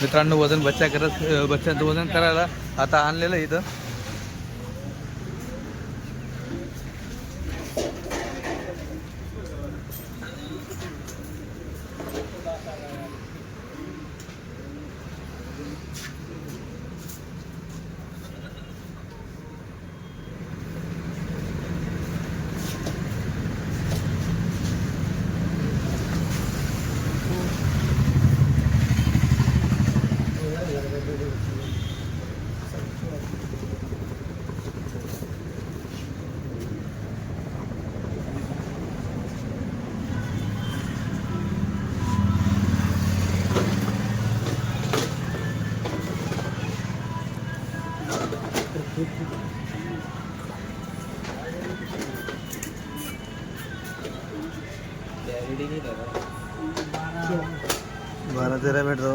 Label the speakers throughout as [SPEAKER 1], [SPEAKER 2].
[SPEAKER 1] मित्रांनो वजन बच्चा करत बच्चांचं वजन करायला आता आणलेलं इथं. इथं बारा तेरा भेटतो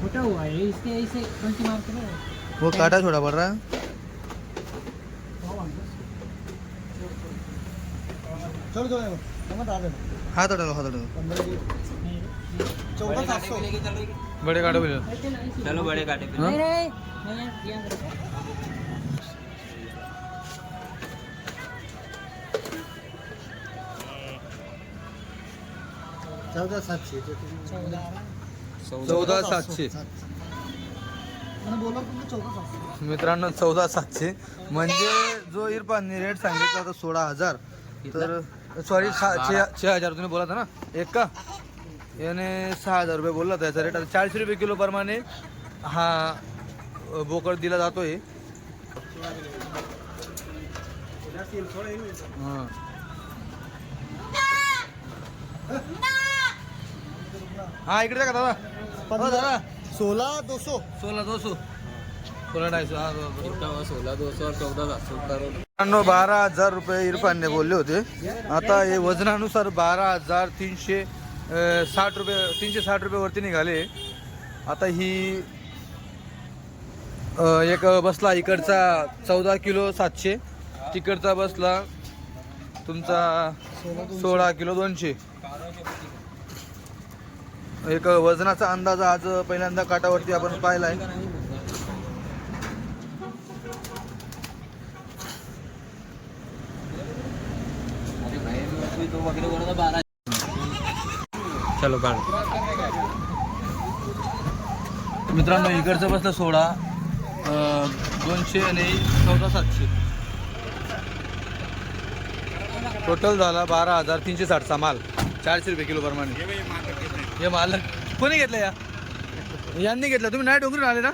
[SPEAKER 2] छोटा हुआ है इसके ऐसे पंची मार के
[SPEAKER 1] वो काटा छोड़ा पड़ रहा है।
[SPEAKER 3] चलो चलो
[SPEAKER 1] हाथ हटा लो हाथ हटा लो।
[SPEAKER 3] चौदह सात सौ।
[SPEAKER 1] बड़े काटो
[SPEAKER 4] चलो बड़े काटे पे?
[SPEAKER 2] नहीं नहीं।
[SPEAKER 3] चौदह सातशे.
[SPEAKER 1] चौदा सातशे. मित्रांनो चौदा सातशे. म्हणजे जो इरफानने रेट सांगितला होता सोळा हजार. तर सॉरी छे छे हजार तुम्ही बोला था ना? एक का? याने सहा हजार रुपये बोलला होता याचा रेट आता चारशे रुपये किलो प्रमाणे हा बोकड दिला जातोय. हां. हा इकडे का दादा? हो दादा.
[SPEAKER 3] सोळा दोसो
[SPEAKER 1] सोळा दोसो सोळा ढाईसो हा बरोबर.
[SPEAKER 4] सोलह दो सौ और चौदह सात सौ करो
[SPEAKER 1] मित्रांनो बारा हजार रुपये इरफानने बोलले होते. आता हे वजनानुसार बारा हजार तीनशे साठ रुपये तीनशे साठ रुपयेवरती निघाले. आता ही एक बसला इकडचा चौदा किलो सातशे तिकडचा बसला तुमचा सोळा किलो दोनशे. एक वजनाचा अंदाज आज पहिल्यांदा काटावरती आपण पाहिला
[SPEAKER 4] आहे भाई तो वगैरह बोला था बारह
[SPEAKER 1] चलो काढ मित्रांनो इकडचं बसलं सोळा दोनशे आणि चौदा सातशे. टोटल झाला बारा हजार तीनशे साठचा माल. चारशे रुपये किलो प्रमाणे. हे माल कोणी घेतलं या? यांनी घेतलं. तुम्ही नाही डोंगरून आले ना?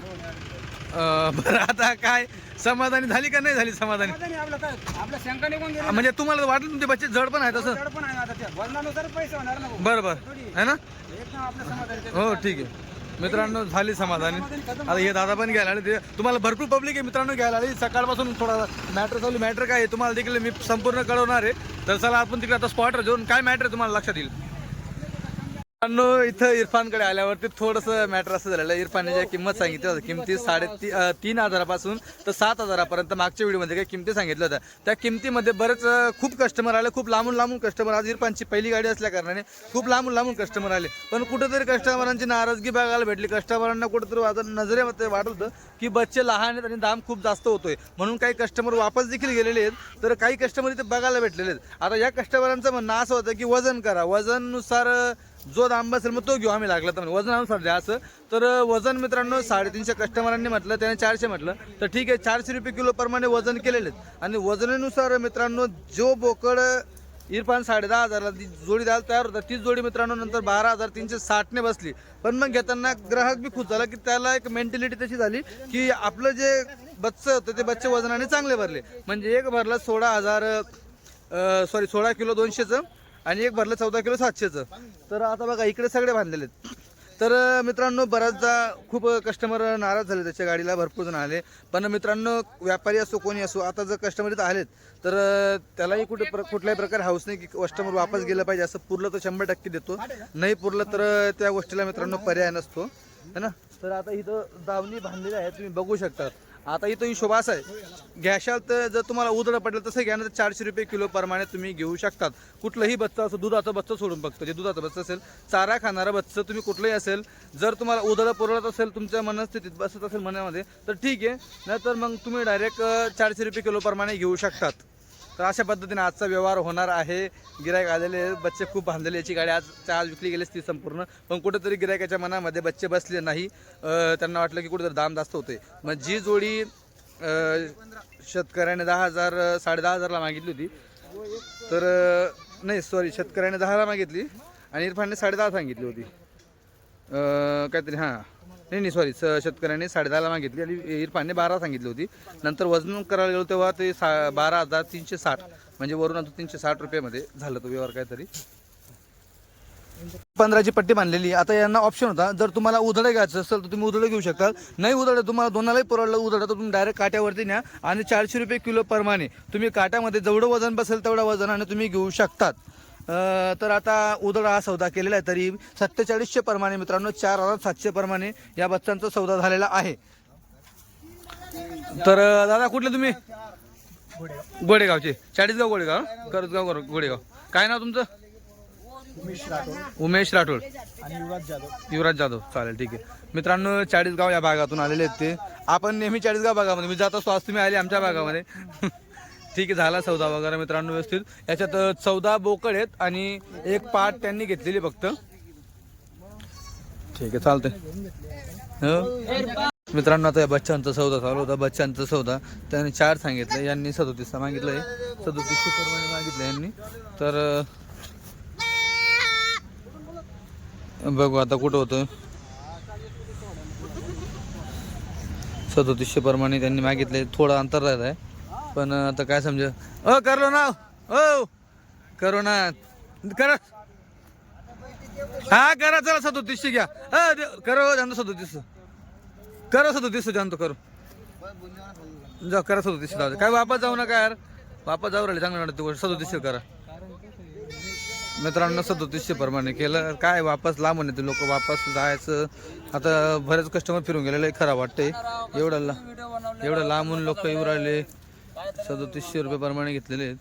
[SPEAKER 1] बरं आता काय? समाधानी झाली का नाही झाली समाधानी?
[SPEAKER 3] आपलं काय? आपलं शंका निघून गेलं.
[SPEAKER 1] म्हणजे तुम्हाला वाटलं तुमचे बच्चे जड पण आहेत असं?
[SPEAKER 3] पण आहे आता ते. वजनानुसार पैसे होणार ना भाऊ.
[SPEAKER 1] बरं बरं. आहे ना?
[SPEAKER 3] एक ना आपलं समाधान
[SPEAKER 1] हो ठीक आहे. मित्रांनो झाली समाधानी. आता हे दादा पण घ्यायला आले. ते तुम्हाला भरपूर पब्लिक आहे मित्रांनो घ्यायला आली. सकाळपासून थोडा मॅटर चालू मॅटर काय आहे? तुम्हाला देखील मी संपूर्ण कळवणार आहे. तर चला आपण तिकडे आता स्पॉट जाऊन काय मॅटर आहे तुम्हाला लक्षात येईल. इथं इरफानकडे आल्यावरती थोडंसं मॅटर असं झालेलं आहे. इरफानने ज्या किंमत सांगितली होती किमती साडे ती- तीन हजारापासून तर सात हजारापर्यंत मागच्या व्हिडिओमध्ये काही किमती सांगितल्या होत्या. त्या किमतीमध्ये बरेच खूप कस्टमर आले खूप लांबून लांबून कस्टमर आज इरफानची पहिली गाडी असल्या कारणाने खूप लांबून लांबून कस्टमर आले. पण कुठेतरी कस्टमरांची नाराजगी बघायला भेटली. कस्टमरांना कुठेतरी आता नजरेमध्ये वाटत होतं की बच्चे लहान आहेत आणि दाम खूप जास्त होतोय. म्हणून काही कस्टमर वापस देखील गेलेले आहेत तर काही कस्टमर इथे बघायला भेटलेले आहेत. आता या कस्टमरांचं म्हणणं असं होतं की वजन करा. वजननुसार जो दाम बसेल मग तो घेऊ. आम्ही लागला तर म्हणे. वजनानुसार द्या असं. तर वजन मित्रांनो साडेतीनशे कस्टमरांनी म्हटलं त्याने चारशे म्हटलं. तर ठीक आहे चारशे रुपये किलो प्रमाणे वजन केलेलं आणि वजनानुसार मित्रांनो जो बोकड इरफान साडे दहा हजारला ती जोडी द्यायला तयार होता तीच जोडी मित्रांनो नंतर बारा हजार तीनशे साठने बसली. पण मग घेताना ग्राहक बी खुश झाला की त्याला एक मेंटॅलिटी तशी झाली की आपलं जे बच्चं होतं ते बच्चे वजनाने चांगले भरले. म्हणजे एक भरला सोळा हजार सॉरी सोळा किलो दोनशेचं. आणि एक भरलं चौदा किलो सातशेचं. तर आता बघा इकडे सगळे बांधलेले आहेत. तर मित्रांनो बऱ्याचदा खूप कस्टमर नाराज झाले त्याच्या गाडीला भरपूर जण आले. पण मित्रांनो व्यापारी असो कोणी असो आता जर कस्टमर इथं आलेत तर त्यालाही कुठे प्र कुठल्याही प्रकारे हाऊस नाही की कस्टमर वापस गेलं पाहिजे असं पुरलं तर शंभर टक्के देतो. नाही पुरलं तर त्या गोष्टीला मित्रांनो पर्याय नसतो. है ना? तर आता इथं दावणी बांधलेली आहे तुम्ही बघू शकतात. आता इथं हिशोब असा आहे. घ्याशाल तर जर तुम्हाला उदळ पडलं तसं घ्या ना तर चारशे रुपये किलो प्रमाणे तुम्ही घेऊ शकतात. कुठलंही बच्चं असं दुधाचं बच्चं सोडून बघतो जे दुधाचं बच्चं असेल चारा खाणारं बच्चं तुम्ही कुठलंही असेल जर तुम्हाला उदळ पुरवत असेल तुमच्या मनस्थितीत बसत असेल मनामध्ये तर ठीक आहे. नाहीतर मग तुम्ही डायरेक्ट चारशे रुपये किलो प्रमाणे घेऊ शकतात. तर अशा पद्धतीने आजचा व्यवहार होणार आहे. गिरायक आलेले बच्चे खूप बांधलेले याची गाडी आज चार विकली गेली ती संपूर्ण. पण कुठेतरी गिरायकाच्या मनामध्ये बच्चे बसले नाही. त्यांना वाटलं की कुठेतरी दाम जास्त होते मग जी जोडी शेतकऱ्याने दहा हजार साडे दहा हजारला मागितली होती. तर नाही सॉरी शेतकऱ्याने दहाला मागितली आणि इरफानने साडे दहा सांगितली होती. काहीतरी हां. नाही नाही सॉरी स शेतकऱ्याने साडेदहाला मागितली आणि इरफानने बारा सांगितली होती. नंतर वजन करायला गेलो तेव्हा ते सा बारा हजार तीनशे साठ म्हणजे वरून आता तीनशे साठ रुपयामध्ये झालं तो व्यवहार काहीतरी. पंधराची पट्टी बांधलेली. आता यांना ऑप्शन होता. जर तुम्हाला उधळं घ्यायचं असेल तर तुम्ही उधळं घेऊ शकता नाही उधळं तुम्हाला दोनालाही परवडलं. उधळं तर तुम्ही डायरेक्ट काट्यावरती न्या. आणि चारशे रुपये किलो प्रमाणे तुम्ही काट्यामध्ये जेवढं वजन बसेल तेवढं वजन आणि तुम्ही घेऊ शकतात. तर आता उदळ हा सौदा केलेला आहे. तरी सत्तेचाळीसशे प्रमाणे मित्रांनो चार हजार सातशे प्रमाणे या बच्चांचा सौदा झालेला आहे. तर दादा कुठले तुम्ही? गोडेगावचे. चाळीसगाव गोडेगाव करतगाव गोर- गोडेगाव. काय नाव तुमचं?
[SPEAKER 3] उमेश राठोड.
[SPEAKER 1] उमेश राठोड.
[SPEAKER 3] आणि युवराज जाधव.
[SPEAKER 1] युवराज जाधव. चालेल ठीक आहे. मित्रांनो चाळीसगाव या भागातून आलेले आहेत ते. आपण नेहमी चाळीसगाव भागामध्ये. मी जात असतो आज तुम्ही आले आमच्या भागामध्ये. ठीक आहे झाला सौदा वगैरे मित्रांनो व्यवस्थित. याच्यात चौदा बोकड आहेत आणि एक पाठ त्यांनी घेतलेली फक्त. ठीक आहे चालतंय. मित्रांनो आता या बच्चांचा सौदा चालू होता बच्चांचा सौदा. त्यांनी चार सांगितलं यांनी सदोतीसचा मागितलंय. सदोतीसशे परवाने मागितलं यांनी. तर बघू आता कुठं होतं सदोतीसशे प्रमाणे त्यांनी मागितले थोडं अंतर राहत आहे पण आता काय समजा अ करलो ना. हो करो ना. करा. हा करा चला सदोतीसशे घ्या. अ दे- करो जाणतो सदोतीस करो सदोतीस जाणतो करो. जा करा सदोतीसशे जाऊ काय वापस जाऊ नका यार. वापस जाऊ राहिले चांगलं वाटतं सदोतीसशे करा. मित्रांनो सदोतीसशे प्रमाणे केलं. काय वापस लांबून येते लोक. वापस जायचं. आता बरेच कस्टमर फिरून गेलेले खराब वाटतंय. एवढं एवढं लांबून लोक येऊ राहिले. सदतीसशे रुपये प्रमाणे घेतलेले आहेत.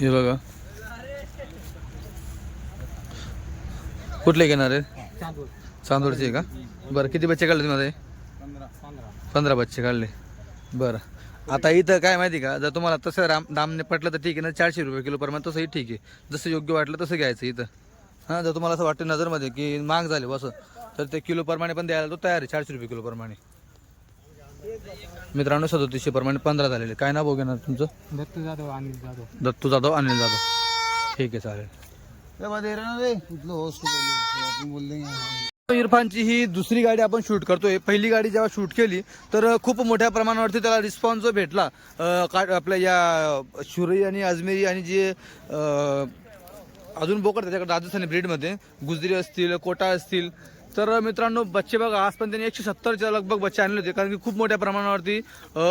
[SPEAKER 1] हे बघा. कुठले घेणार आहेत?
[SPEAKER 2] चांदूर
[SPEAKER 1] चांदोडचे आहे का? बरं किती बच्चे काढले तुम्ही
[SPEAKER 2] पंधरा
[SPEAKER 1] बच्चे काढले. बरं. आता इथं काय माहिती का? जर तुम्हाला तसं राम दामने पटलं तर ठीक आहे ना चारशे रुपये किलो प्रमाणे तसंही ठीक आहे. जसं योग्य वाटलं तसं घ्यायचं इथं. हां जर तुम्हाला असं वाटतं नजरमध्ये की महाग झाले असं तर ते किलो प्रमाणे पण द्यायला तो तयार आहे चारशे रुपये किलो प्रमाणे. मित्रांनो सदोतीसशे प्रमाणे पंधरा झालेले. काय नाव घेणार तुमचं?
[SPEAKER 2] दत्त जाधव अनिल जाधव.
[SPEAKER 1] दत्तू जाधव अनिल जाधव. ठीक आहे चालेल. इरफानची ही दुसरी गाडी आपण शूट करतोय. पहिली गाडी जेव्हा शूट केली तर खूप मोठ्या प्रमाणावरती त्याला रिस्पॉन्स जो भेटला आपल्या या शुरई आणि अजमेरी आणि जे अजून बोकड त्याच्याकडे राजस्थानी ब्रीडमध्ये गुजरी असतील कोटा असतील तर मित्रांनो बच्चे बघा आज पण त्यांनी एकशे सत्तरच्या लगभग बच्चे आणले होते कारण की खूप मोठ्या प्रमाणावरती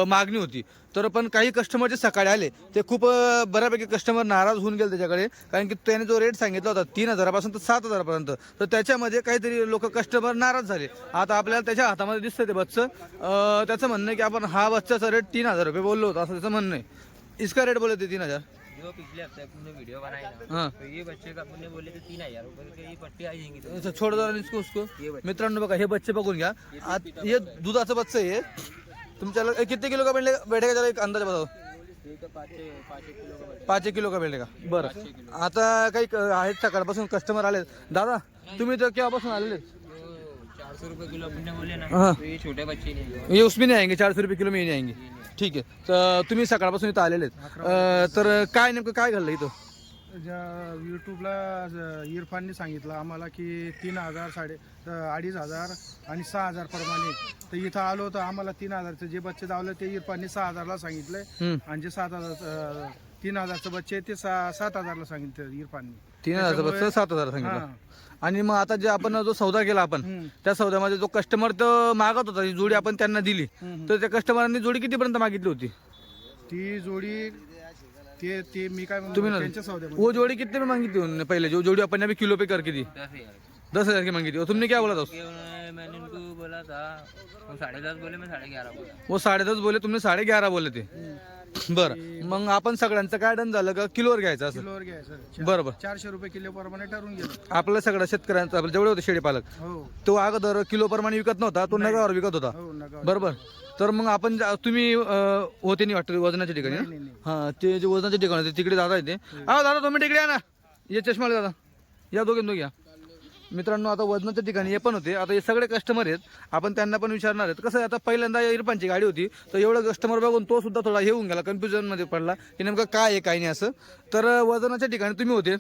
[SPEAKER 1] मागणी होती. तर पण काही कस्टमर जे सकाळी आले ते खूप बऱ्यापैकी कस्टमर नाराज होऊन गेले त्याच्याकडे कारण की त्याने जो रेट सांगितला होता तीन हजारापासून तर सात हजारापर्यंत. तर त्याच्यामध्ये काहीतरी लोक कस्टमर नाराज झाले. आता आपल्याला त्याच्या हातामध्ये दिसतं ते बच्चं. त्याचं म्हणणं आहे की आपण हा बच्चाचा रेट तीन हजार रुपये बोललो होतो असं त्याचं म्हणणं आहे. इसका रेट बोलत ते तीन हजार?
[SPEAKER 4] पिछले हफ्ते वीडियो बनाई ना
[SPEAKER 1] हाँ।
[SPEAKER 4] तो ये बच्चे का बोले तीन हजार पट्टी जाएंगी।
[SPEAKER 1] छोड़ दो इसको उसको। मित्रांनो बघा हे बच्चे बघून घ्या। हे दुधाचं बच्चं आहे हे. तुमच्याला ए, किती किलो का भेटले भेटेगा त्याला एक अंदाज बताओ
[SPEAKER 4] पाँच एक किलो का
[SPEAKER 1] भेटेगा बरं. आता काही आहेत सकाळपासून कस्टमर आले दादा तुम्ही तर केव्हापासून आलेले?
[SPEAKER 4] जो चार सौ रुपये किलो अपने बोले ना
[SPEAKER 1] हाँ.
[SPEAKER 4] छोटे बच्चे नहीं है
[SPEAKER 1] ये उसमें नहीं आएंगे चारशे रुपये किलो में नहीं आएंगे. ठीक आहे. तर तुम्ही सकाळपासून इथं आलेले आहेत. अं, तर काय नेमकं काय घडलं इथं?
[SPEAKER 3] ज्या यूट्यूबला ज- इरफानने सांगितलं आम्हाला की तीन हजार साडे अ, अडीच हजार आणि सहा हजार प्रमाणे तर इथं आलो तर आम्हाला तीन हजारचं जे बच्चे दावलं ते इरफानने सहा हजारला सांगितलंय
[SPEAKER 1] हम्म.
[SPEAKER 3] आणि जे सात हजार तीन हजारचं बच्चे आहे ते सा सात हजारला सांगितलं इरफानने.
[SPEAKER 1] तीन हजारचं बच्चं सात हजार सांगितलं. आणि मग आता जे आपण जो सौदा केला आपण
[SPEAKER 3] हम्म.
[SPEAKER 1] त्या सौद्यामध्ये जो कस्टमर तर मागत होता जी जोडी आपण त्यांना दिली
[SPEAKER 3] हम्म.
[SPEAKER 1] तर त्या कस्टमरांनी जोडी कितीपर्यंत मागितली होती?
[SPEAKER 3] ती जोडी ते ते मी काय म्हणतो
[SPEAKER 1] तुम्ही ना
[SPEAKER 3] त्यांच्या सौद्यामध्ये.
[SPEAKER 1] वो जोड़ी कितने में मांगी थी उन्होंने पहले? जो जोड़ी अपन ने अभी किलो पे करके दी
[SPEAKER 4] दस हजार
[SPEAKER 1] दस हजार की मांगी थी और तुमने क्या बोला था उस-
[SPEAKER 4] ये उन्होंने मैंने उनको बोला था वो साढ़े दस बोले मैं साढ़े ग्यारह बोला।
[SPEAKER 1] वो साडे दस बोले तुम्ही साडे ग्यारा बोले ते. बरं. मग आपण सगळ्यांचं काय डन झालं का किलोवर घ्यायचं असं?
[SPEAKER 3] किलोवर घ्यायचं.
[SPEAKER 1] बरं बरं
[SPEAKER 3] चारशे रुपये किलो प्रमाणे ठरवून गेलं.
[SPEAKER 1] आपलं सगळं शेतकऱ्यांचं आपलं जेवढे होते शेळीपालक
[SPEAKER 3] हो.
[SPEAKER 1] तो अगोदर किलो प्रमाणे विकत नव्हता तो नगावर विकत होता.
[SPEAKER 3] हो नका
[SPEAKER 1] बरोबर. तर मग आपण जा- तुम्ही अं, होते नाही वाटतं वजनाच्या ठिकाणी? ना? हा ते जे वजनाच्या ठिकाणी होते तिकडे दादा येते हा. दादा तुम्ही तिकडे या ना. ये चष्मा दादा. या दोघे दोघे या. मित्रांनो आता वजनाच्या ठिकाणी हे पण होते. आता हे सगळे कस्टमर आहेत. आपण त्यांना पण विचारणार आहेत. कसं आहे आता पहिल्यांदा इरपानची गाडी होती तर एवढं कस्टमर बघून तो सुद्धा थोडा हे होऊन गेला कन्फ्युजनमध्ये पडला की नेमकं काय आहे काय नाही असं. तर वजनाच्या ठिकाणी तुम्ही होते.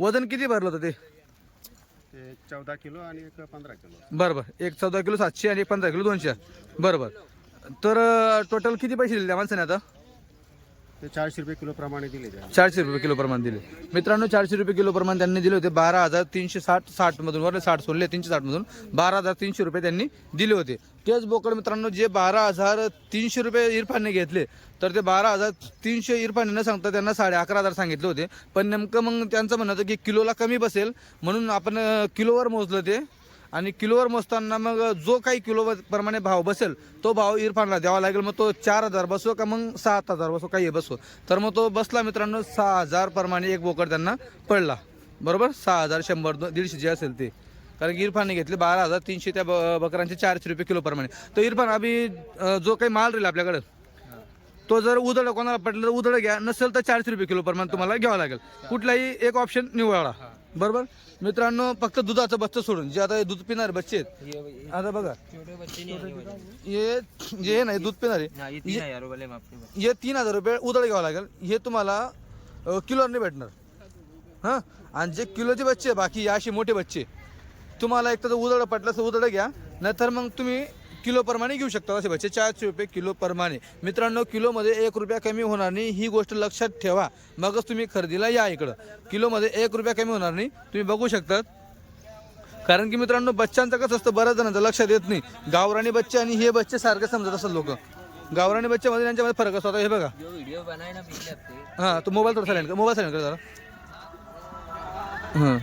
[SPEAKER 1] वजन किती भरलं होतं ते?
[SPEAKER 2] चौदा किलो आणि एक पंधरा किलो.
[SPEAKER 1] बरं बरं एक चौदा किलो सातशे आणि एक पंधरा किलो दोनशे. बरं बरं तर टोटल किती पैसे दिले त्या माणसाने आता?
[SPEAKER 2] ते चारशे रुपये किलो प्रमाणे दिले
[SPEAKER 1] चारशे रुपये किलो प्रमाण दिले. मित्रांनो चारशे रुपये किलो प्रमाण त्यांनी दिले होते बारा हजार तीनशे साठ साठ मधून वरले साठ सोडले तीनशे साठ मधून बारा हजार तीनशे रुपये त्यांनी दिले होते. तेच बोकड मित्रांनो जे बारा हजार तीनशे रुपये इरफानने घेतले तर ते बारा हजार तीनशे इरफानने न सांगता त्यांना साडे अकरा हजार सांगितले होते. पण नेमकं मग त्यांचं म्हणणं होतं की किलोला कमी बसेल म्हणून आपण अं, किलोवर मोजलं ते. आणि किलोवर मोजताना मग जो काही किलो प्रमाणे भाव बसेल तो भाव इरफानला द्यावा लागेल. मग तो चार हजार बसो का मग सात हजार बसो काही बसो. तर मग तो बसला मित्रांनो सहा हजार प्रमाणे एक बोकड त्यांना पडला. बरोबर? सहा हजार शंभर दीडशे जे असेल ते. कारण की इरफानने घेतले बारा हजार तीनशे त्या ब- बकरांचे चारशे रुपये किलो प्रमाणे. तर इरफान अभि जो काही माल राहील आपल्याकडं तो जर उदळ कोणाला पडलं तर उदळ घ्या. नसेल तर चारशे रुपये किलो प्रमाणे तुम्हाला घ्यावं लागेल. कुठलाही एक ऑप्शन निवडा बरोबर? मित्रांनो फक्त दुधाचं बच्चं सोडून जे आता हे दूध पिणारे बच्चे आहेत. आता बघा. हे जे हे नाही दूध पिणारे.
[SPEAKER 4] हाँ तीन हजार
[SPEAKER 1] रुपये उदळ घ्यावं लागेल. हे तुम्हाला नाही भेटणार. हां? आणि जे किलोचे बच्चे बाकी असे मोठे बच्चे तुम्हाला एक तर उदळ पटलं तर उदळ घ्या. नाहीतर मग तुम्ही किलो प्रमाणे घेऊ शकता असे बच्चे चारशे रुपये किलो प्रमाणे. मित्रांनो किलोमध्ये एक रुपया कमी होणार नाही ही गोष्ट लक्षात ठेवा. मगच तुम्ही खरेदीला या इकडं. किलोमध्ये एक रुपया कमी होणार नाही तुम्ही बघू शकतात. कारण की मित्रांनो बच्चांचं कसं असतं बऱ्याच जणांचं लक्षात येत नाही. गावराणी बच्चे आणि हे बच्चे सारखे समजत असतात लोक. गावराणी बच्च्यामध्ये त्यांच्यामध्ये फरक असतो. हे बघा. हां तो मोबाईल थोडा सायलेंट मोबाईल सायलेंट कर जरा. हां.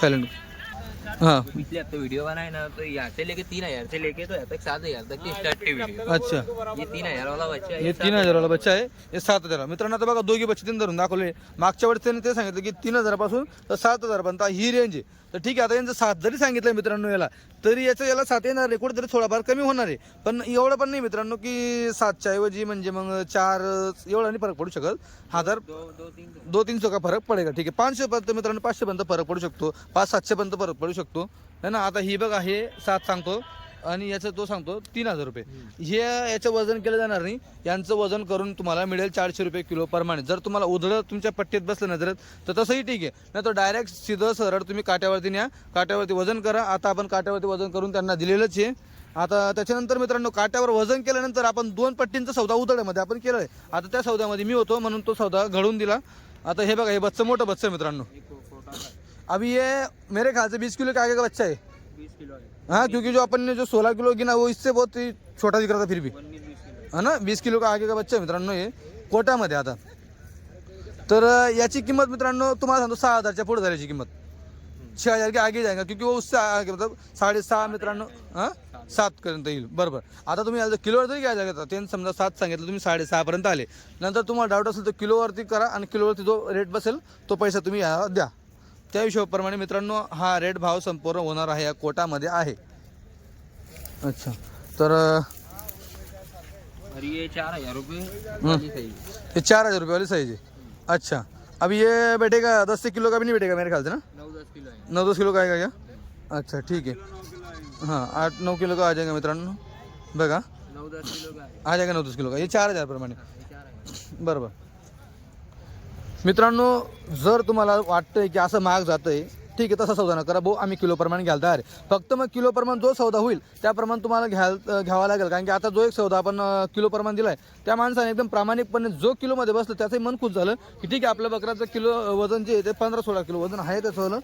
[SPEAKER 1] सायलेंट हां.
[SPEAKER 4] पिछले हफ्ते वीडियो बनाए ना तो यहाँ से लेके तीन हजार से लेके तो यहाँ तक सात हजार तक की स्टार्ट वीडियो
[SPEAKER 1] अच्छा.
[SPEAKER 4] ये तीन हजार वाला बच्चा है
[SPEAKER 1] तीन हजाराला बच्चा आहे हे सात हजार मित्रांनो आता बघा दोघी बच्चे तीन धरून दाखवले. मागच्या वेळेस त्यांनी ते सांगितलं की तीन हजारापासून तर सात हजारपर्यंत ही रेंज आहे. तर ठीक आहे आता यांचं सात जरी सांगितलं मित्रांनो याला तरी याचं याला सात येणार आहे कुठेतरी थोडाफार कमी होणार आहे. पण एवढं पण नाही मित्रांनो की सातच्या ऐवजी म्हणजे मग चार एवढा नाही फरक पडू शकत. हजार
[SPEAKER 4] दो तीन
[SPEAKER 1] का फरक पडेगा? ठीक आहे पाचशे पर्यंत मित्रांनो पाचशे पर्यंत फरक पडू शकतो. पाच सातशे पर्यंत फरक पडू शकतो. है ना? आता ही बघा हे सात सांगतो. आणि याचं तो सांगतो तीन हजार रुपये. हे याचं वजन केलं जाणार नाही. यांचं वजन करून तुम्हाला मिळेल चारशे रुपये किलो प्रमाणे जर तुम्हाला उधळं तुमच्या पट्टीत बसलं नजरेत तर तसंही ठीक आहे. नाही तर डायरेक्ट सिधं सरळ तुम्ही काट्यावरती न्या काट्यावरती वजन करा. आता आपण काट्यावरती वजन करून त्यांना दिलेलंच आहे. आता त्याच्यानंतर मित्रांनो काट्यावर वजन केल्यानंतर आपण दोन पट्टींचा सौदा उतरड्यामध्ये आपण केलं आहे. आता त्या सौद्यामध्ये मी होतो म्हणून तो सौदा घडून दिला. आता हे बघा हे बच्चं मोठं बच्चं आहे मित्रांनो. अभी ये मेरे ख्याल से बीस किलो के आगे का बच्चा है
[SPEAKER 4] बीस किलो हाँ
[SPEAKER 1] क्योंकि जो अपन ने जो सोलह किलो गिना वो इससे बहुत ही छोटा दिख रहा था फिर भी। है ना? वीस किलो का आगे का बच्चा मित्रांनो हे कोटामध्ये आता। तर याची किंमत मित्रांनो तुम्हाला सांगतो सहा हजारच्या पुढे झाल्याची किंमत. छे हजार की आगे जाएगा क्योंकि वो उससे आगे मतलब साडेसहा मित्रांनो हां? सात पर्यंत येईल. बरोबर. आता तुम्ही किलोवर जरी घ्यायला घेता त्यांनी समजा सात सांगितलं तुम्ही साडेसहापर्यंत आले. नंतर तुम्हाला डाऊट असेल तर किलोवरती करा आणि किलोवरती जो रेट बसेल तो पैसा तुम्ही द्या. त्या हिशोबाप्रमाणे मित्रांनो हा रेट भाव संपूर्ण होणार आहे या कोटामध्ये आहे. अच्छा. तर
[SPEAKER 4] और ये चार हजार रुपये
[SPEAKER 1] ये चार हज़ार रुपये वाली साइज है अच्छा. अब ये बैठेगा दस से किलो का भी नहीं बैठेगा मेरे ख्याल से ना?
[SPEAKER 4] नौ दस किलो है
[SPEAKER 1] नौ दस किलो का आएगा क्या? अच्छा ठीक है. हाँ आठ नऊ किलो का आ जाएगा मित्रांनो. बघा.
[SPEAKER 4] नौ दस किलो का है
[SPEAKER 1] आ जाएगा नऊ दस किलो का. हे चार हजार. प्रमाणे बरोबर. मित्रांनो जर तुम्हाला वाटतंय की असं महाग जातंय ठीक आहे तसा सौदा न करा. भाऊ आम्ही किलो प्रमाणे घ्यायला तयार आहे. फक्त मग किलो प्रमाण जो सौदा होईल त्याप्रमाणे तुम्हाला घ्यायला घ्यावा लागेल. कारण की आता जो एक सौदा आपण किलो प्रमाण दिलाय त्या माणसाने एकदम प्रामाणिकपणे जो किलोमध्ये बसलं त्याचंही मन खुश झालं की ठीक आहे आपल्या बकराचं किलो वजन जे आहे ते पंधरा सोळा किलो वजन आहे त्याचं वालं.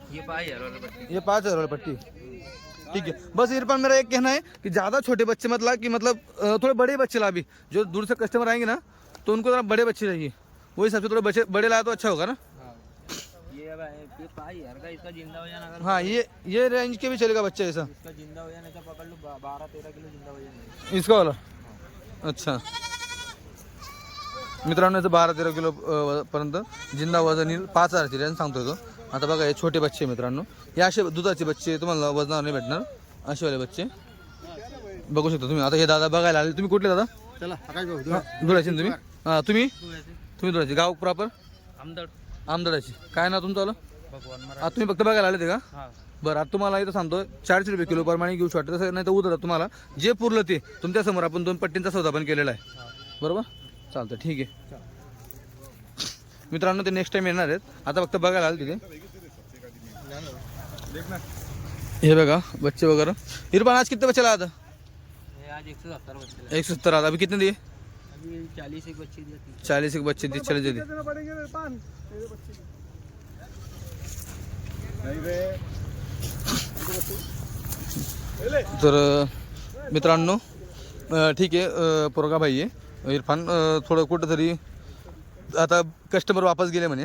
[SPEAKER 4] ये पाँच हजार
[SPEAKER 1] पट्टी. ठीक है बस इरफान मेरा एक कहना है कि ज़्यादा छोटे बच्चे मत ला कि मतलब थोड़े बड़े बच्चे ला अभी. जो दूर से कस्टमर आएंगे ना तो उनको थोड़ा बड़े बच्चे चाहिए. वो हिसाब से थोड़े बच्चे बड़े लाया तो अच्छा होगा ना?
[SPEAKER 4] हाँ। ये है इसका जिंदा हो जाना
[SPEAKER 1] हाँ ये ये रेंज के भी चलेगा बच्चे ऐसा।
[SPEAKER 4] इसका जिंदा हो जाने का पकड़ लो बा- बारह तेरह किलो जिंदा हो जाने।
[SPEAKER 1] इसका वाला? अच्छा। मित्रांनो याचं बारा तेरा किलो पर्यंत जिंदा वजन येईल पाच हजारची रेंज सांगतोय तो. आता बघा हे छोटे बच्चे मित्रांनो. हे असे दुधाचे बच्चे तुम्हाला वजनावर नाही भेटणार. असे वाले बच्चे. बघू शकता तुम्ही. आता हे दादा बघायला आले. तुम्ही कुठले दादा?
[SPEAKER 2] चला
[SPEAKER 1] ना तुम्ही? हां तुम्ही? तुम्ही धुळ्याचे गाव प्रॉपर
[SPEAKER 4] आमदड
[SPEAKER 1] आमदाराची. काय नाव तुमचं आलं?
[SPEAKER 4] भगवान
[SPEAKER 1] आता तुम्ही फक्त बघायला आले ते का? बरं आता तुम्हाला इथं सांगतो चारशे रुपये किलो प्रमाणे घेऊ शकतो. तसं नाही तर उतरा तुम्हाला. जे पुरलं ते तुमच्यासमोर आपण दोन पट्टींचा सौदा पण केलेला आहे. बरोबर? चालतं ठीक आहे. मित्रांनो ते नेक्स्ट टाइम येणार आहेत. आता फक्त बघायला आले तिथे हे बघा बच्चे वगैरे. इरफान आज कितने बच्चे लाया था
[SPEAKER 4] ये आज एक सत्तर
[SPEAKER 1] आता अभी कितने दिए
[SPEAKER 4] चालीस एक बच्चे दिए
[SPEAKER 1] चालीस एक बच्चे चले तर मित्रांनो ठीक आहे पोरगा भाई आहे इरफान थोडं कुठंतरी आता कस्टमर वापस गेले म्हणे.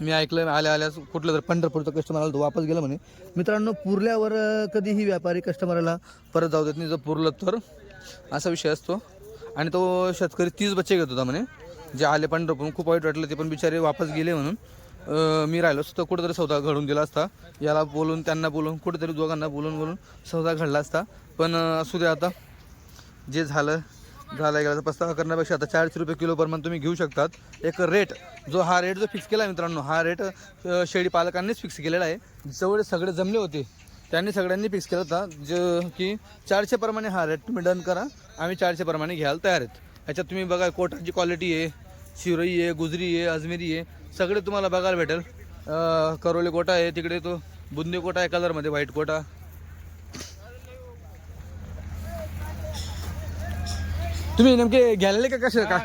[SPEAKER 1] मी ऐकलं आल्या आल्यास कुठलं तर पंढरपूरचा कस्टमर आला तो वापस गेला म्हणे. मित्रांनो पुरल्यावर कधीही व्यापारी कस्टमरला परत जाऊ देत नाही जर पुरलं तर. असा विषय असतो. आणि तो शेतकरी तीस बच्चे घेत होता म्हणे. जे आले पण खूप वाईट वाटलं ते पण बिचारे वापस गेले म्हणून. मी राहिलो असतो तर कुठेतरी सौदा घडून दिला असता. याला बोलून त्यांना बोलून कुठेतरी दोघांना बोलून बोलून सौदा घडला असता. पण असू दे आता. जे झालं झालं गेलं पस्तावा करण्यापेक्षा आता चारशे रुपये किलो तुम्ही घेऊ शकतात. एक रेट जो हा रेट जो फिक्स केला आहे मित्रांनो हा रेट शेळी पालकांनीच फिक्स केलेला आहे. जवळ सगळे जमले होते. त्यांनी सगळ्यांनी फिक्स केला होता. जे की चारशे प्रमाणे हा रेट तुम्ही डन करा. आम्ही चारशे प्रमाणे घ्यायला तयार आहेत. ह्याच्यात तुम्ही बघा कोटाची क्वालिटी आहे शिरोई आहे गुजरी आहे अजमेरी आहे. सगळे तुम्हाला बघायला भेटेल. करोली कोटा आहे तिकडे तो बुंदी कोटा आहे कलरमध्ये व्हाईट कोटा तुम्ही नेमके घ्यायला का कसे का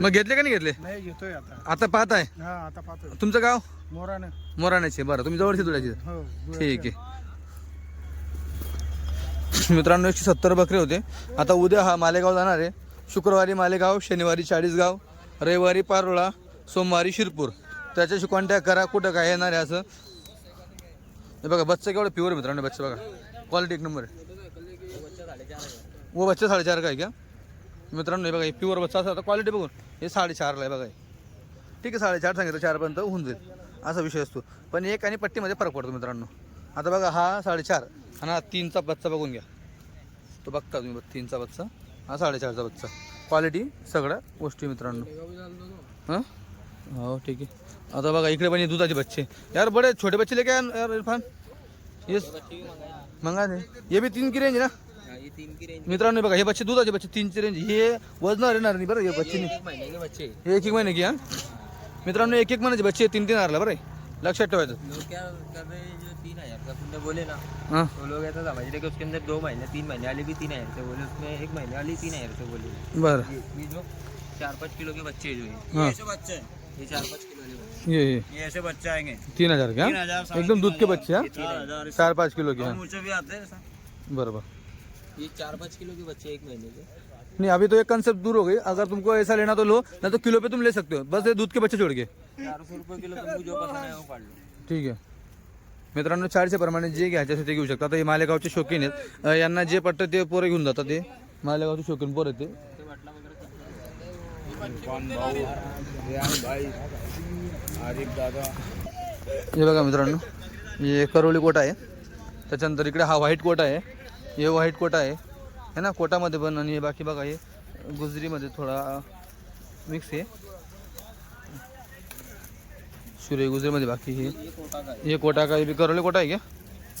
[SPEAKER 1] मग घेतले का नाही घेतले?
[SPEAKER 3] घेतोय आता.
[SPEAKER 1] आता पाहत आहे.
[SPEAKER 3] आता पाहतोय.
[SPEAKER 1] तुमचं गाव?
[SPEAKER 3] मोराने
[SPEAKER 1] मोराण्याचे बरं तुम्ही जवळचे तुळ्याचे
[SPEAKER 3] हो
[SPEAKER 1] ठीक आहे. मित्रांनो एकशे सत्तर बकरे होते. आता उद्या हा मालेगाव जाणार आहे. शुक्रवारी मालेगाव शनिवारी चाळीसगाव रविवारी पारोळा सोमवारी शिरपूर. त्याच्याशी कॉन्टॅक्ट करा कुठं काय येणार आहे असं. हे बघा बच्चा केवढं प्युअर मित्रांनो बच्चा बघा. क्वालिटी एक नंबर आहे. बच्चा साडेचार का आहे का? मित्रांनो हे बघा हे प्युअर बच्चा असं आता क्वालिटी बघून. हे साडेचारला आहे बघा ठीक आहे साडेचार सांगितलं चारपर्यंत होऊन जाईल. असा विषय असतो. पण एक आणि पट्टीमध्ये फरक पडतो मित्रांनो. आता बघा हा साडेचार. आणि हा तीनचा बच्चा बघून घ्या. तो बघता तुम्ही तीनचा बच्चा. हा साडेचारचा बच्चा. क्वालिटी सगळ्या गोष्टी मित्रांनो. हां? हो ठीक आहे. आता बघा इकडे पण दुधाचे बच्चे. यार बड़े छोटे बच्चे लेके यार इरफान? येस मंगा दे. ये भी तीन की रेंज ना? मित्रांनो बघा हे बच्चे दुधाचे बच्चे तीनची रेंज हे वजन येणार नाही बरं हे बच्चे हे एक एक महिने की हा? मित्रांनो एक एक महिन्याचे बच्चे तीन तीन हजारला बरं. लक्षात ठेवायचं.
[SPEAKER 4] तुमने बोले ना
[SPEAKER 1] हाँ।
[SPEAKER 4] वो लोग ऐसा समझ रहे कि उसके अंदर दो महीने तीन महीने वाले भी तीन हज़ार से बोले उसमें एक महीने वाली तीन हज़ार से बोले।
[SPEAKER 1] बरं।
[SPEAKER 4] ये ये जो चार पाँच किलो के बच्चे हैं जो ये।
[SPEAKER 1] हाँ।
[SPEAKER 2] बच्चे
[SPEAKER 4] ये चार पाँच किलो
[SPEAKER 1] ये ये।
[SPEAKER 2] ये ऐसे बच्चे आएँगे?
[SPEAKER 1] तीन हज़ार का
[SPEAKER 2] साढ़े
[SPEAKER 1] एकदम दूध के बच्चे हाँ?
[SPEAKER 2] चार
[SPEAKER 1] पाच किलो के हाँ।
[SPEAKER 2] भी आते हैं
[SPEAKER 1] बराबर।
[SPEAKER 4] ये चार पाँच किलो के बच्चे एक महीने के।
[SPEAKER 1] नहीं अभी तो एक कंसेप्ट दूर हो गई। अगर तुमको ऐसा लेना तो लो ना तो किलो पे तुम ले सकते हो। बस ये दूध के बच्चे छोड़ के।
[SPEAKER 4] चार सौ रुपये किलो तुमको जो पसंद है वो काट लो।
[SPEAKER 1] ठीक आहे मित्रांनो चारशे प्रमाणे जे घ्यायचे असते ते घेऊ शकता. हे मालेगावचे शौकीन आहेत. अं, यांना जे पटतं ते पोरं घेऊन जातात ते मालेगावचे शौकीन पोरं आहेत ते.
[SPEAKER 2] आरिफ दादा
[SPEAKER 1] हे बघा मित्रांनो हे करोली कोटा आहे. त्याच्यानंतर इकडे हा व्हाईट कोटा आहे. हे व्हाईट कोटा आहे. है ना कोटामध्ये पण आणि हे बाकी बघा हे गुजरीमध्ये थोडा मिक्स आहे. सुरे मे बाकी हे.
[SPEAKER 4] ये कोटा का है
[SPEAKER 1] कोटा भी करोले कोटा है. क्या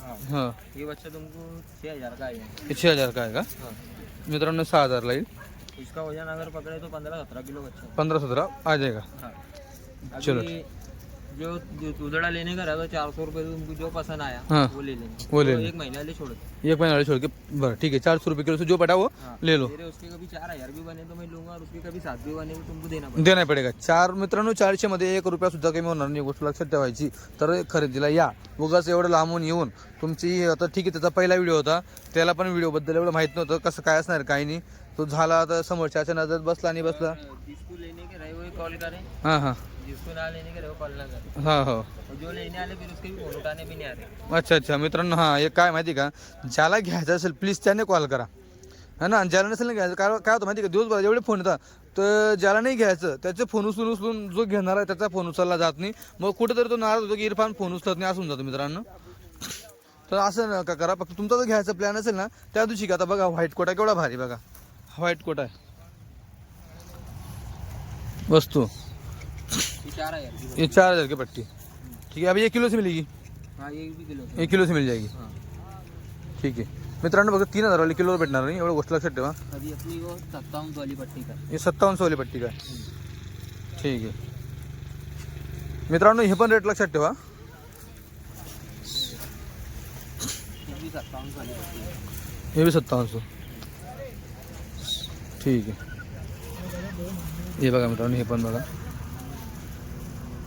[SPEAKER 4] हाँ.
[SPEAKER 1] हाँ
[SPEAKER 4] ये बच्चा तुमको छः हज़ार का हे
[SPEAKER 1] छः हज़ार का आहे का?
[SPEAKER 4] ने
[SPEAKER 1] मित्रांनो सहा हजारला येईल.
[SPEAKER 4] इसका वज़न अगर पकड़े तो पंद्रह सत्रह किलो बच्चा.
[SPEAKER 1] पंद्रह सत्रह आ जाएगा
[SPEAKER 4] हाँ.
[SPEAKER 1] चलो।
[SPEAKER 4] जो उधड़ा लेने का रहा तो चार सौ रुपये तुमको जो पसंद आया
[SPEAKER 1] हाँ।
[SPEAKER 4] वो ले लेंगे
[SPEAKER 1] वो ले
[SPEAKER 4] तो। एक महीने वाले छोड़
[SPEAKER 1] एक महीने वाले छोड़ के बरं ठीक है चार सौ रुपये किलो से जो पटा वो
[SPEAKER 4] हाँ।
[SPEAKER 1] ले लो.
[SPEAKER 4] मेरे उसके कभी चार हजार भी बने तो मैं लूंगा और उसके कभी सात भी बने तो तुमको देना पड़ेगा.
[SPEAKER 1] देना पडेगा. चार मित्रांनो चारशे मध्ये एक रुपया सुद्धा कमी होणार नाही गोष्ट लक्षात ठेवायची. तर खरेदीला या. उगाच एवढं लांबून येऊन तुमची आता ठीक आहे त्याचा पहिला व्हिडिओ होता. त्याला पण व्हिडिओबद्दल एवढं माहीत नव्हतं. कसं काय असणार काही नाही. तो झाला आता समोरच्या नजर बसला आणि बसला.
[SPEAKER 4] जिसको लेने के रहे वो कॉल करें.
[SPEAKER 1] हां हां.
[SPEAKER 4] जिसको ना लेने के रहे वो कॉल ना करे
[SPEAKER 1] हा हो.
[SPEAKER 4] और जो लेने आले फिर उसके भी फोन उठाने भी नहीं आ रहे
[SPEAKER 1] अच्छा अच्छा. मित्रांनो हां एक काय माहिती का? ज्याला घ्यायचं असेल प्लीज त्याने कॉल करा. है ना? आणि ज्याला नसेल ना घ्यायचं काय काय होतं माहिती का? दिवसभर एवढे फोन येतात तर ज्याला नाही घ्यायचं त्याचे फोन उचलून उचलून जो घेणार आहे त्याचा फोन उचलला जात नाही. मग कुठेतरी तो नाराज होतो की इरफान फोन उचलत नाही असून जातो मित्रांनो. तर असं नका करा. फक्त तुमचा जर घ्यायचा प्लॅन असेल ना त्या दिवशी का आता बघा व्हाईट कोटा केवढा भारी बघा. व्हाईट कोटा आहे. वस्तू.
[SPEAKER 4] ये चार हजार की
[SPEAKER 1] हज़ार की पट्टी। ठीक है अभी एक किलो से मिलेगी।
[SPEAKER 4] हाँ एक भी किलो
[SPEAKER 1] एक किलो से मिल जाएगी। ठीक आहे मित्रांनो बघा तीन हजारवाली किलो भेटणार नाही एवढं गोष्ट लक्षात ठेवा.
[SPEAKER 4] अभी अपनी वो सत्तावन वाली पट्टी का।
[SPEAKER 1] हे सत्तावन्न वाली पट्टी काय ठीक आहे मित्रांनो हे पण रेट लक्षात ठेवा.
[SPEAKER 4] वाली है
[SPEAKER 1] बी सत्तावन्न सौ. ठीक आहे हे बघा मित्रांनो हे पण बघा.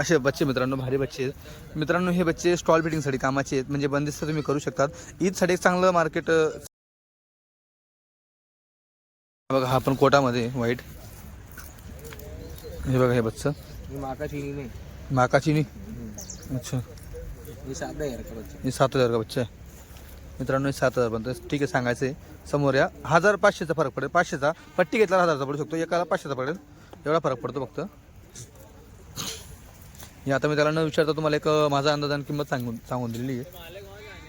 [SPEAKER 1] असे बच्चे मित्रांनो भारी बच्चे आहेत. मित्रांनो हे बच्चे स्टॉल फिटिंगसाठी कामाचे आहेत. म्हणजे बंदिस्त तुम्ही करू शकतात. ईदसाठी एक चांगलं मार्केट बघा हा पण कोटामध्ये व्हाईट हे बघा हे बच्चं.
[SPEAKER 4] ये माँ का चीनी? में
[SPEAKER 1] माकाचिनी अच्छा
[SPEAKER 4] सात हजार का बच्चा?
[SPEAKER 1] हे सात हजार का बच्चा आहे? मित्रांनो सात हजार पर्यंत ठीक आहे सांगायचं आहे समोर या. हजार पाचशेचा फरक पडेल. पाचशेचा पट्टी घेतला हजारचा पडू शकतो. एकाला पाचशेचा पडेल. एवढा फरक पडतो फक्त. हे आता मी त्याला न विचारता तुम्हाला एक माझा अंदाज आणि किंमत सांगून सांगून दिलेली आहे.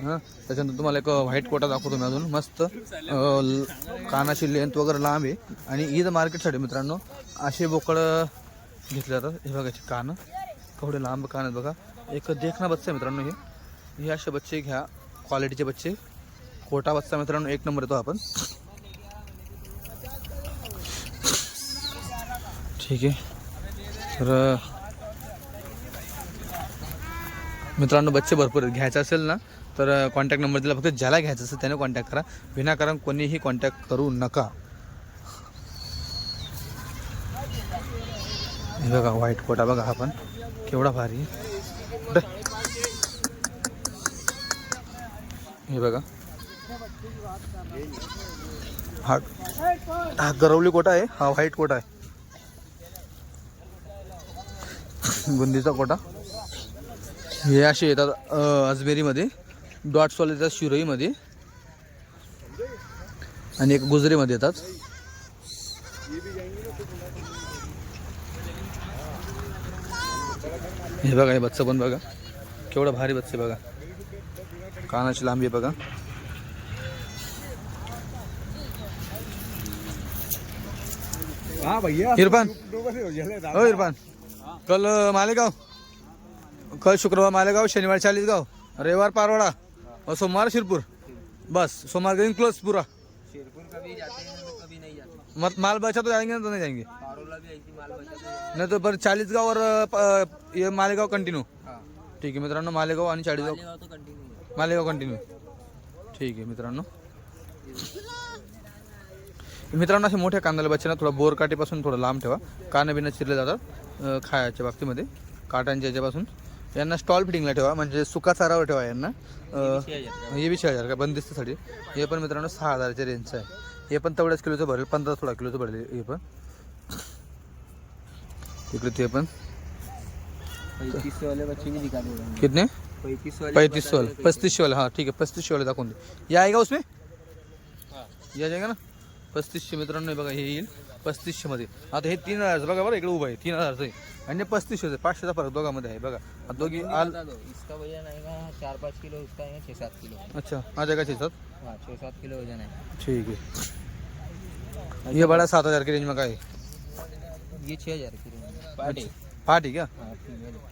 [SPEAKER 1] हां? त्याच्यानंतर तुम्हाला एक व्हाईट कोटा दाखवतो मी अजून. मस्त ल- कानाची लेंथ वगैरे लांब आहे. आणि ईद मार्केटसाठी मित्रांनो असे बोकड घेतले जातात. हे बघायचे कानं. थोडे लांब कान आहेत बघा. एक देखना बच्चा आहे मित्रांनो हे. हे असे बच्चे घ्या. क्वालिटीचे बच्चे. कोटा बच्चा मित्रांनो एक नंबर येतो आपण. ठीक आहे. तर मित्रांनो बच्चे भरपूर आहेत. घ्यायचं असेल ना तर कॉन्टॅक्ट नंबर दिला. फक्त ज्याला घ्यायचं असेल त्याने कॉन्टॅक्ट करा. विनाकारण कोणीही कॉन्टॅक्ट करू नका. हे बघा व्हाईट कोटा बघा हा पण. केवढा भारी हे बघा. हा हा गरवली कोटा आहे. हा व्हाईट कोटा आहे. बुंदीचा कोटा. हे असे येतात अजमेरीमध्ये. डॉट्सवाले येतात शिरोईमध्ये. आणि एक गुजरीमध्ये येतात. हे बघा हे बच्चं पण बघा. केवढं भारी बच्चे बघा. कानाची लांबी बघा.
[SPEAKER 3] हाँ भैया.
[SPEAKER 1] इरफान. हो इरफान. कल मालेगाव. कल शुक्रवार मालेगाव शनिवार चालीसगाव रविवार पारवाड़ा और सोमवार शिरपुर। बस सोमवार के दिन क्लोज पूरा।
[SPEAKER 4] शेरपुर कभी जाते हैं तो कभी नहीं जाते
[SPEAKER 1] मत माल बचा तो जाएंगे ना तो नहीं जाएंगे?
[SPEAKER 4] पारोला भी ऐसी माल बचाते
[SPEAKER 1] नहीं तो पर चालीसगाव और अ, प- ये मालेगाव कंटिन्यू
[SPEAKER 4] हाँ।
[SPEAKER 1] ठीक आहे मित्रांनो मालेगाव आणि चाळीसगाव।
[SPEAKER 4] मालेगाव तो कंटिन्यू है
[SPEAKER 1] मालेगाव कंटिन्यू ठीक आहे मित्रांनो. मित्रांनो असे मोठ्या कांद्याला बच्चे ना थोडा बोर काठीपासून थोडं लांब ठेवा. कानं बिनं चिरले जातात अं, खायच्या बाबतीमध्ये. काटांच्या याच्यापासून. यांना स्टॉल फिटिंगला ठेवा म्हणजे सुका चारावर ठेवा यांना. हे छे हजार का बंदिस्तसाठी. हे पण मित्रांनो सहा हजाराच्या रेंजचं आहे. हे पण तेवढ्याच किलोचं भरेल पंधरा सोळा किलोचं भरेल हे पण. इकडे ते पण. कितने?
[SPEAKER 4] पैंतीस वाले
[SPEAKER 1] वाले पस्तीस वाले हाँ ठीक है पस्तीस वाले दाखवून दे. या आएगा उसमें? या जाएगा ना? पस्तीसशे मित्रांनो बघा हे येईल. पस्तीसशे मध्ये. आता हे तीन हजारचं बघा बरं इकडे उभं आहे. तीन हजारचं आहे आणि पस्तीसशे पाचशेचा फरक दोघांमध्ये आहे बघा. आता दोघी आल
[SPEAKER 4] इसका वज़न आएगा चार पाँच किलो इसका आएगा छः सात किलो.
[SPEAKER 1] अच्छा आ जाएगा छः सात
[SPEAKER 4] हाँ छः सात किलो वज़न है
[SPEAKER 1] ठीक है ये बड़ा सात हज़ार की रेंज में का है
[SPEAKER 4] ये छः हज़ार की रेंज है
[SPEAKER 1] हा आहे.
[SPEAKER 4] हाँ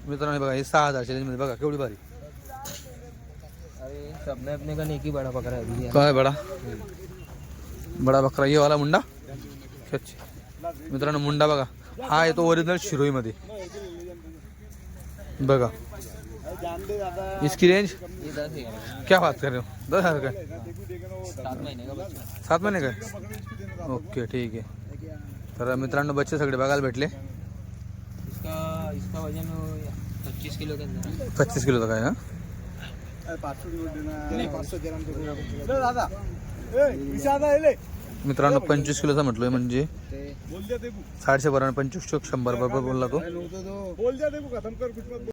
[SPEAKER 1] मित्रांनो हे बघा हे सहा हजारच्या रेंजमध्ये बघा केवढी भारी.
[SPEAKER 4] अरे सबने अपने का एक ही बड़ा पकड़ा है
[SPEAKER 1] काय बडा? बडा बकरा ये वाला मुंडा? अच्छा मित्रांनो मुंडा बघा. हा येतो ओरिजिनल शिरोईमध्ये. बघा. इसकी रेंज क्या बात कर रहे हो? दस हज़ार का?
[SPEAKER 4] सात महीने का
[SPEAKER 1] महिने का ओके ठीक आहे तर मित्रांनो बच्चे सगळे बघायला भेटले.
[SPEAKER 4] इसका इसका पच्चीस किलो के अंदर है?
[SPEAKER 1] पच्चीस काय ना मित्रांनो पंचवीस किलोचा म्हटलोय म्हणजे साडेशे बरोबर पंचवीस शंभर बरोबर बोलला तो.